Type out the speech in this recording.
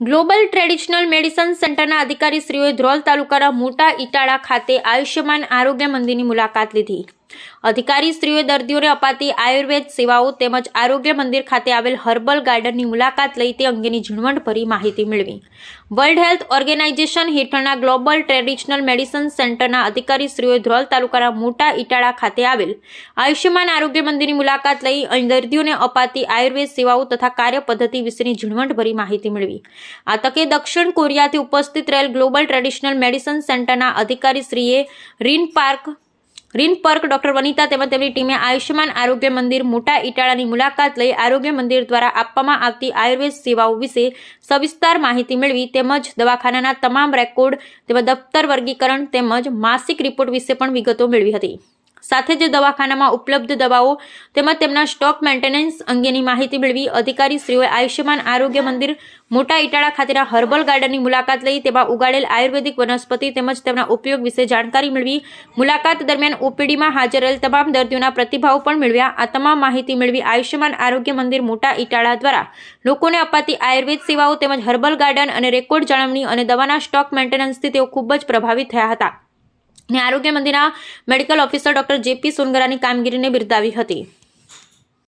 Global traditional medicine સેન્ટરના અધિકારીશ્રીઓએ ધ્રોલ તાલુકાના મોટા ઇટાળા ખાતે આયુષ્યમાન આરોગ્ય મંદિરની મુલાકાત લીધી. અધિકારીશ્રીઓએ દર્દીઓને અપાતી આયુર્વેદ સેવાઓ તેમજ આરોગ્ય મંદિર ખાતે આવેલ હર્બલ ગાર્ડનની મુલાકાત લઈ તે અંગેની ઝીણવટભરી માહિતી મેળવી. વર્લ્ડ હેલ્થ ઓર્ગેનાઇઝેશન હેઠળના ગ્લોબલ ટ્રેડિશનલ મેડિસન સેન્ટરના અધિકારીશ્રીઓએ ધ્રોલ તાલુકાના મોટા ઇટાળા ખાતે આવેલ આયુષ્યમાન આરોગ્ય મંદિરની મુલાકાત લઈ અહીં દર્દીઓને અપાતી આયુર્વેદ સેવાઓ તથા કાર્ય પદ્ધતિ વિશેની ઝીણવટભરી માહિતી મેળવી. આ તકે દક્ષિણ કોરિયાથી ઉપસ્થિત રહેલ ગ્લોબલ ટ્રેડિશનલ મેડિસન સેન્ટરના અધિકારીશ્રીએ રીન પાર્ક રીન પર્ક ડોક્ટર વનિતા તેમજ તેમની ટીમે આયુષ્યમાન આરોગ્ય મંદિર મોટા ઇટાળાની મુલાકાત લઈ આરોગ્ય મંદિર દ્વારા આપવામાં આવતી આયુર્વેદ સેવાઓ વિશે સવિસ્તાર માહિતી મેળવી તેમજ દવાખાનાના તમામ રેકોર્ડ તેમજ દફતર વર્ગીકરણ તેમજ માસિક રિપોર્ટ વિશે પણ વિગતો મેળવી હતી. સાથે જ દવાખાનામાં ઉપલબ્ધ દવાઓ તેમજ તેમના સ્ટોક મેન્ટેનન્સ અંગેની માહિતી મેળવી અધિકારીશ્રીઓએ આયુષ્યમાન આરોગ્ય મંદિર મોટા ઇટાળા ખાતેના હર્બલ ગાર્ડનની મુલાકાત લઈ તેમાં ઉગાડેલ આયુર્વેદિક વનસ્પતિ તેમજ તેમના ઉપયોગ વિશે જાણકારી મેળવી મુલાકાત દરમિયાન ઓપીડીમાં હાજર રહેલ તમામ દર્દીઓના પ્રતિભાવ પણ મેળવ્યા. આ તમામ માહિતી મેળવી આયુષ્યમાન આરોગ્ય મંદિર મોટા ઇટાળા દ્વારા લોકોને અપાતી આયુર્વેદ સેવાઓ તેમજ હર્બલ ગાર્ડન અને રેકોર્ડ જાળવણી અને દવાના સ્ટોક મેન્ટેનન્સથી તેઓ ખૂબ જ પ્રભાવિત થયા હતા. અને આરોગ્ય મંત્રીના મેડિકલ ઓફિસર ડોક્ટર જેપી સોનગરાની કામગીરીને બિરદાવી હતી.